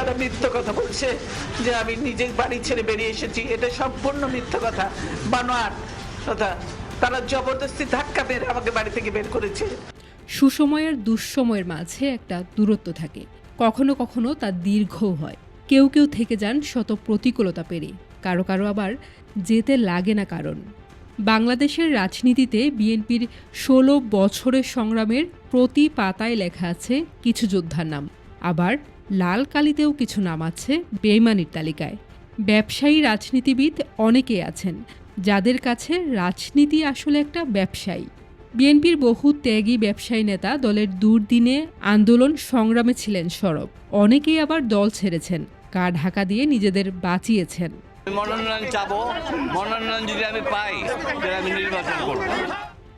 তারা মিথ্য কথা বলছে যে আমি নিজের বাড়ি ছেড়ে বেরিয়ে এসেছি। এটা সম্পূর্ণ মিথ্য কথা। বানোয়ার কথা তারা জবরদস্তি ধাক্কা মেরে আমাকে বাড়ি থেকে বের করেছে। সুসময় আর দুঃসময়ের মাঝে একটা দূরত্ব থাকে। কখনো কখনো তা দীর্ঘও হয়। কেউ কেউ থেকে যান শত প্রতিকূলতা পেরে। কারও কারও আবার যেতে লাগে না কারণ। বাংলাদেশের রাজনীতিতে বিএনপির ষোলো বছরের সংগ্রামের প্রতি পাতায় লেখা আছে কিছু যোদ্ধার নাম। আবার লাল কালিতেও কিছু নাম আছে বেইমানির তালিকায়। ব্যবসায়ী রাজনীতিবিদ অনেকেই আছেন যাদের কাছে রাজনীতি আসলে একটা ব্যবসায়ী। বিএনপির বহু ত্যাগী ব্যবসায়ী নেতা দলের দুর্দিনে আন্দোলন সংগ্রামে ছিলেন সরব। অনেকেই আবার দল ছেড়েছেন গা ঢাকা দিয়ে নিজেদের বাঁচিয়েছেন। মনোনয়ন চাবো মনোনয়ন যদি আমি পাই তাহলে আমি নির্বাচন করব।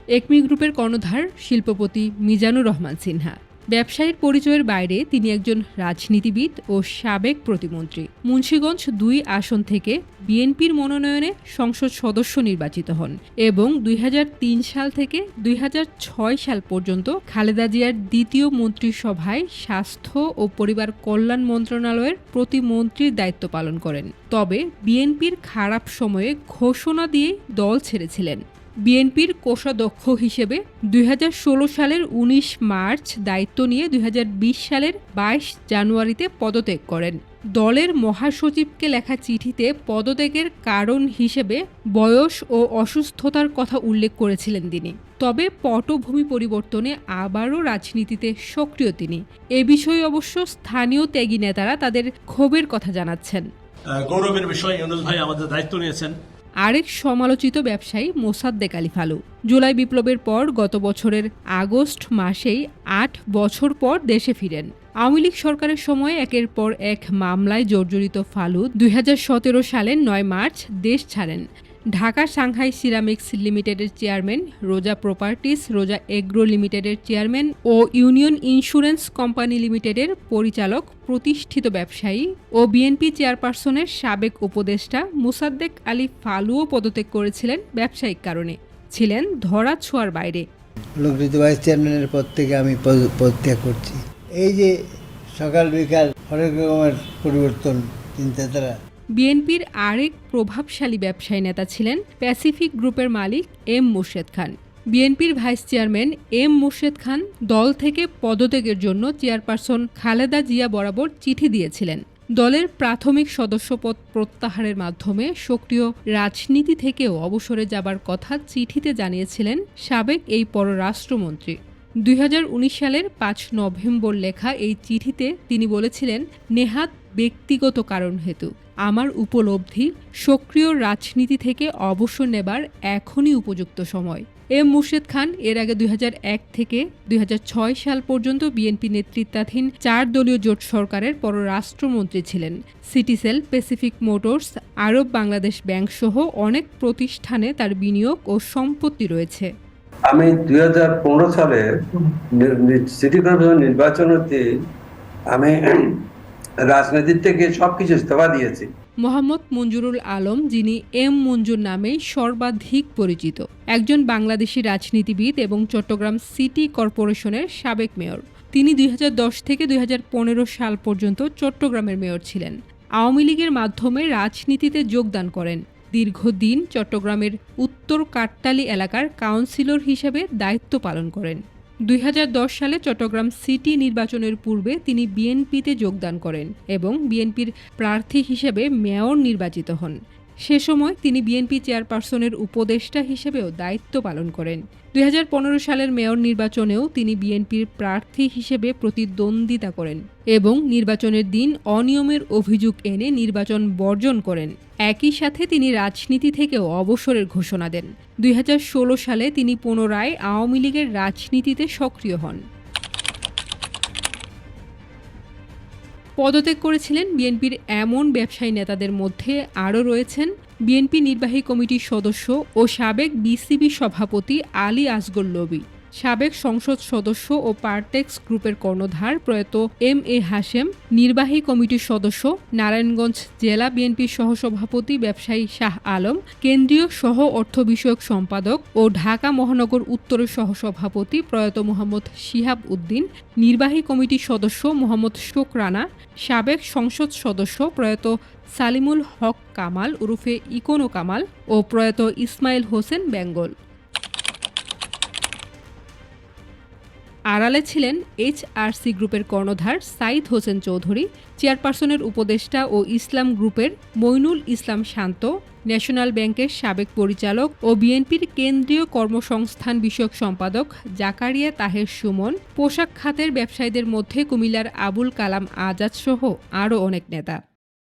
একমি গ্রুপের কর্ণধার শিল্পপতি মিজানুর রহমান সিনহা। ব্যবসায়ীর পরিচয়ের বাইরে তিনি একজন রাজনীতিবিদ ও সাবেক প্রতিমন্ত্রী। মুন্সীগঞ্জ দুই আসন থেকে বিএনপির মনোনয়নে সংসদ সদস্য নির্বাচিত হন এবং দুই হাজার তিন সাল থেকে দুই হাজার ছয় সাল পর্যন্ত খালেদা জিয়ার দ্বিতীয় মন্ত্রিসভায় স্বাস্থ্য ও পরিবার কল্যাণ মন্ত্রণালয়ের প্রতিমন্ত্রীর দায়িত্ব পালন করেন। তবে বিএনপির খারাপ সময়ে ঘোষণা দিয়ে দল ছেড়েছিলেন। বিএনপির কোষাধ্যক্ষ হিসেবে দুই হাজার ষোলো সালের ১৯ মার্চ দায়িত্ব নিয়ে দু হাজার বিশ সালের ২২ জানুয়ারিতে পদত্যাগ করেন। দলের মহাসচিবকে লেখা চিঠিতে পদত্যাগের কারণ হিসেবে বয়স ও অসুস্থতার কথা উল্লেখ করেছিলেন তিনি। তবে পটভূমি পরিবর্তনে আবারও রাজনীতিতে সক্রিয় তিনি। এ বিষয়ে অবশ্য স্থানীয় ত্যাগী নেতারা তাদের ক্ষোভের কথা জানাচ্ছেন। গৌরবের বিষয় ইউনুস ভাই আমাদের দায়িত্ব নিয়েছেন। আরেক সমালোচিত ব্যবসায়ী মোসাদ্দেক আলী ফালু। জুলাই বিপ্লবের পর গত বছরের আগস্ট মাসেই আট বছর পর দেশে ফিরেন। আওয়ামী লীগ সরকারের সময় একের পর এক মামলায় জর্জরিত ফালু দুই সালের নয় মার্চ দেশ ছাড়েন। ঢাকা সাংহাই সিরামিক্স লিমিটেডের chairman, Roza properties, Roza agro লিমিটেডের চেয়ারম্যান ও ইউনিয়ন ইন্স্যুরেন্স কোম্পানি লিমিটেডের পরিচালক, প্রতিষ্ঠিত ব্যবসায়ী ও বিএনপি চেয়ারপারসনের সাবেক উপদেষ্টা মুসাদ্দেক আলী ফালুও পদত্যাগ করেছিলেন ব্যবসায়িক কারণে। ছিলেন ধরা ছোঁয়ার বাইরে। ভাইস চেয়ারম্যানের পদ থেকে আমি পদত্যাগ করছি। এই যে সকাল বিকাল হরেক রকমের পরিবর্তন চিন্তাধারা। বিএনপির আরেক প্রভাবশালী ব্যবসায়ী নেতা ছিলেন প্যাসিফিক গ্রুপের মালিক এম মুর্শেদ খান। বিএনপির vice chairman M Murshed Khan দল থেকে পদত্যাগের জন্য চেয়ারপারসন খালেদা জিয়া বরাবর চিঠি দিয়েছিলেন। দলের প্রাথমিক সদস্যপদ প্রত্যাহারের মাধ্যমে সক্রিয় রাজনীতি থেকেও অবসরে যাবার কথা চিঠিতে জানিয়েছিলেন সাবেক এই পররাষ্ট্রমন্ত্রী। দুই হাজার উনিশ সালের পাঁচ নভেম্বর লেখা এই চিঠিতে তিনি বলেছিলেন, নেহাত ব্যক্তিগত কারণ হেতু। আমার উপলব্ধি সক্রিয় রাজনীতি থেকে অবসর নেবার এখনই উপযুক্ত সময়। এম মুর্শেদ খান এর আগে দুই হাজার এক থেকে দু হাজার ছয় সাল পর্যন্ত বিএনপি নেতৃত্বাধীন চার দলীয় জোট সরকারের পররাষ্ট্রমন্ত্রী ছিলেন। Citycell, Pacific Motors, Arab Bangladesh bank সহ অনেক প্রতিষ্ঠানে তার বিনিয়োগ ও সম্পত্তি রয়েছে। আমি দুই হাজার পনেরো সালে সিটি কর্পোরেশন নির্বাচনতে আমি রাজনীতির থেকে সবকিছু ইস্তফা দিয়েছি। মোহাম্মদ মঞ্জুরুল আলম, যিনি এম মঞ্জুর নামেই সর্বাধিক পরিচিত, একজন বাংলাদেশি রাজনীতিবিদ এবং চট্টগ্রাম সিটি কর্পোরেশনের সাবেক মেয়র। তিনি দুই হাজার দশ থেকে দুই হাজার পনেরো সাল পর্যন্ত চট্টগ্রামের মেয়র ছিলেন। আওয়ামী লীগের মাধ্যমে রাজনীতিতে যোগদান করেন। দীর্ঘদিন চট্টগ্রামের উত্তর কাট্টালি এলাকার কাউন্সিলর হিসেবে দায়িত্ব পালন করেন। দুই হাজার দশ সালে চট্টগ্রাম সিটি নির্বাচনের পূর্বে তিনি বিএনপিতে যোগদান করেন এবং বিএনপির প্রার্থী হিসেবে মেয়র নির্বাচিত হন। সে সময় তিনি বিএনপি চেয়ারপারসনের উপদেষ্টা হিসেবেও দায়িত্ব পালন করেন। দুই হাজার পনেরো সালের মেয়র নির্বাচনেও তিনি বিএনপির প্রার্থী হিসেবে প্রতিদ্বন্দ্বিতা করেন এবং নির্বাচনের দিন অনিয়মের অভিযোগ এনে নির্বাচন বর্জন করেন। একই সাথে তিনি রাজনীতি থেকেও অবসরের ঘোষণা দেন। দুই হাজার ষোলো সালে তিনি পুনরায় আওয়ামী লীগের রাজনীতিতে সক্রিয় হন। পদত্যাগ করেছিলেন বিএনপির এমন ব্যবসায়ী নেতাদের মধ্যে আরও রয়েছেন বিএনপি নির্বাহী কমিটির সদস্য ও সাবেক বিসিবি সভাপতি আলী আসগর লবি। সাবেক সংসদ সদস্য ও পারটেক্স গ্রুপের কর্ণধার প্রয়াত এম এ হাশেম, নির্বাহী কমিটির সদস্য নারায়ণগঞ্জ জেলা বিএনপির সহসভাপতি ব্যবসায়ী শাহ আলম, কেন্দ্রীয় সহ অর্থ বিষয়ক সম্পাদক ও ঢাকা মহানগর উত্তরের সহসভাপতি প্রয়াত মোহাম্মদ শিহাব উদ্দিন, নির্বাহী কমিটির সদস্য মোহাম্মদ শোক রানা, সাবেক সংসদ সদস্য প্রয়াত সালিমুল হক কামাল ওরফে ইকোনো কামাল ও প্রয়াত ইসমাইল হোসেন বেঙ্গল। আড়ালে ছিলেন এইচআরসি গ্রুপের কর্ণধার সাইদ হোসেন চৌধুরী, চেয়ারপারসনের উপদেষ্টা ও ইসলাম গ্রুপের মইনুল ইসলাম শান্ত, ন্যাশনাল ব্যাংকের সাবেক পরিচালক ও বিএনপির কেন্দ্রীয় কর্মসংস্থান বিষয়ক সম্পাদক জাকারিয়া তাহের সুমন, পোশাক খাতের ব্যবসায়ীদের মধ্যে কুমিল্লার আবুল কালাম আজাদ সহ আরও অনেক নেতা।